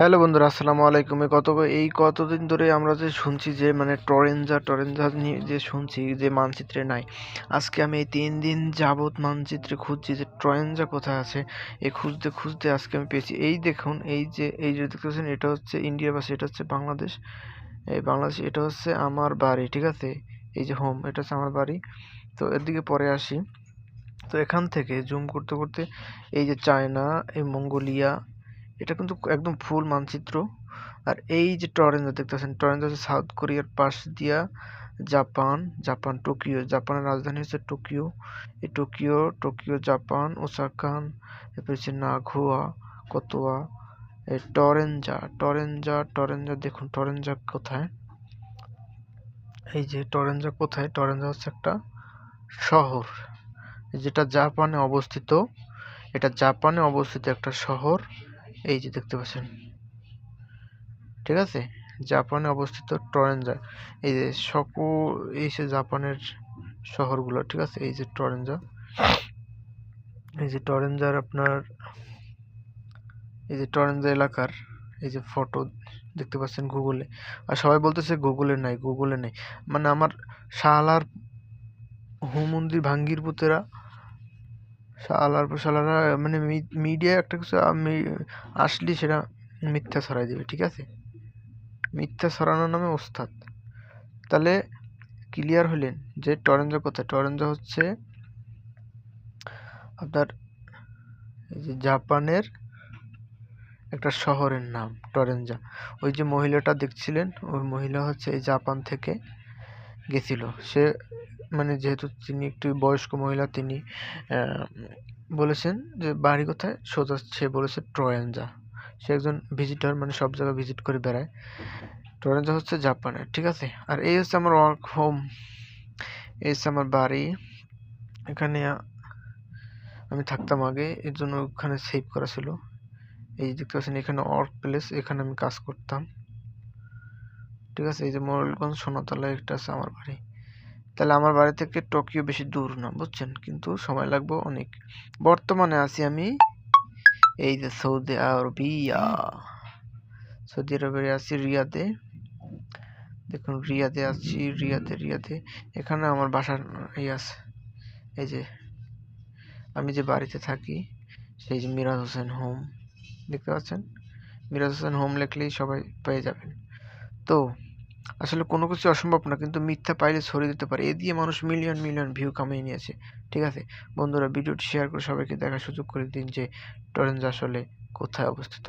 Hello বন্ধুরা, আসসালামু আলাইকুম। কত এই কতদিন ধরে আমরা যে শুনছি যে মানে টরেঞ্জা টরেঞ্জা নিয়ে যে শুনছি যে মানচিত্রে নাই, আজকে আমি এই তিন দিন যাবৎ মানচিত্রে খুঁজছি যে টরেঞ্জা কোথায় আছে, এই খুঁজতে খুঁজতে আজকে আমি পেয়েছি। এই দেখুন, এই যে এই যে দেখতেছেন, এটা হচ্ছে ইন্ডিয়া বাস, এটা হচ্ছে বাংলাদেশ। এই বাংলাদেশ, এটা হচ্ছে আমার বাড়ি, ঠিক আছে? এই যে হোম এটা হচ্ছে আমার বাড়ি। তো এর দিকে পরে আসি। তো এখান থেকে জুম করতে করতে এই যে চায়না, এই মঙ্গোলিয়া এটা কিন্তু একদম ফুল মানচিত্র। আর এই যে টরেঞ্জা দেখতেছেন টরেঞ্জা হচ্ছে সাউথ কোরিয়ার পাশ দিয়া জাপান জাপান, টোকিও। জাপানের রাজধানী হচ্ছে টোকিও। এই টোকিও টোকিও, জাপান, ওসাকান, এরপর হচ্ছে নাঘোয়া কতোয়া এই টরেঞ্জা। টরেঞ্জা টরেঞ্জা দেখুন, টরেঞ্জা কোথায়? এই যে টরেঞ্জা কোথায়? টরেঞ্জা হচ্ছে একটা শহর। যেটা জাপানে অবস্থিত। এটা জাপানে অবস্থিত একটা শহর। এই যে দেখতে পাচ্ছেন। ঠিক আছে? জাপানে অবস্থিত টরেঞ্জা। এই যে সকু এই যে জাপানের শহরগুলো, ঠিক আছে? এই যে টরেঞ্জা। এই যে টরেঞ্জার আপনার, এই যে টরেঞ্জা এলাকার, এই যে ফটো দেখতে পাচ্ছেন গুগলে। আর সবাই বলতেছে গুগলে নাই, গুগলে নেই। মানে আমার শালার হুমন্দির ভাঙ্গির পুতেরা শালার শালারা মানে মিডিয়ায় একটা কিছু আসলে সেটা মিথ্যা ছড়াই দেবে, ঠিক আছে? মিথ্যা ছড়ানোর নামে ওস্তাদ। তাহলে ক্লিয়ার হলেন যে টরেঞ্জা কোথায়? টরেঞ্জা হচ্ছে আপনার এই যে জাপানের একটা শহরের নাম টরেঞ্জা ওই যে মহিলাটা দেখছিলেন, ওই মহিলা হচ্ছে এই জাপান থেকে গেছিল। সে মানে যেহেতু তিনি একটি বয়স্ক মহিলা, তিনি বলেছেন যে বাড়ি কোথায়? সোজা সে বলেছে ট্রয়েঞ্জা সে একজন ভিজিটর মানে সব জায়গায় ভিজিট করে বেড়ায়। টরেঞ্জা হচ্ছে জাপানের, ঠিক আছে? আর এই হচ্ছে আমার ওয়ার্ক হোম এই হচ্ছে আমার বাড়ি। এখানে আমি থাকতাম আগে, এর জন্য ওখানে সেভ করা ছিল। এই দেখতে পাচ্ছেন, এখানে ওয়ার্ক প্লেস এখানে আমি কাজ করতাম। ঠিক আছে, এই যে মোরেলগঞ্জ সোনাতলা একটা আছে আমার বাড়ি। তাহলে আমার বাড়ি থেকে টোকিও বেশি দূর না, বুঝছেন? কিন্তু সময় লাগবে অনেক। বর্তমানে আছি আমি এই যে সৌদি আরবিয়া। সৌদি আরবের আছি রিয়াদে। দেখুন, রিয়াদে আছি, রিয়াদে রিয়াদে। এখানে আমার বাসার এই আছে। এই যে আমি যে বাড়িতে থাকি, সেই যে মিরাজ হোসেন হোম। দেখতে পাচ্ছেন? মিরাজ হোসেন হোম লেখলেই সবাই পেয়ে যাবেন। তো আসলে কোনো কিছু অসম্ভব না, কিন্তু মিথ্যা পাইলে ছড়িয়ে দিতে পারে। এ দিয়ে মানুষ মিলিয়ন মিলিয়ন ভিউ কামিয়ে নিয়েছে, ঠিক আছে? বন্ধুরা, ভিডিওটি শেয়ার করে সবাইকে দেখার সুযোগ করে দিন যে টরেন্স আসলে কোথায় অবস্থিত।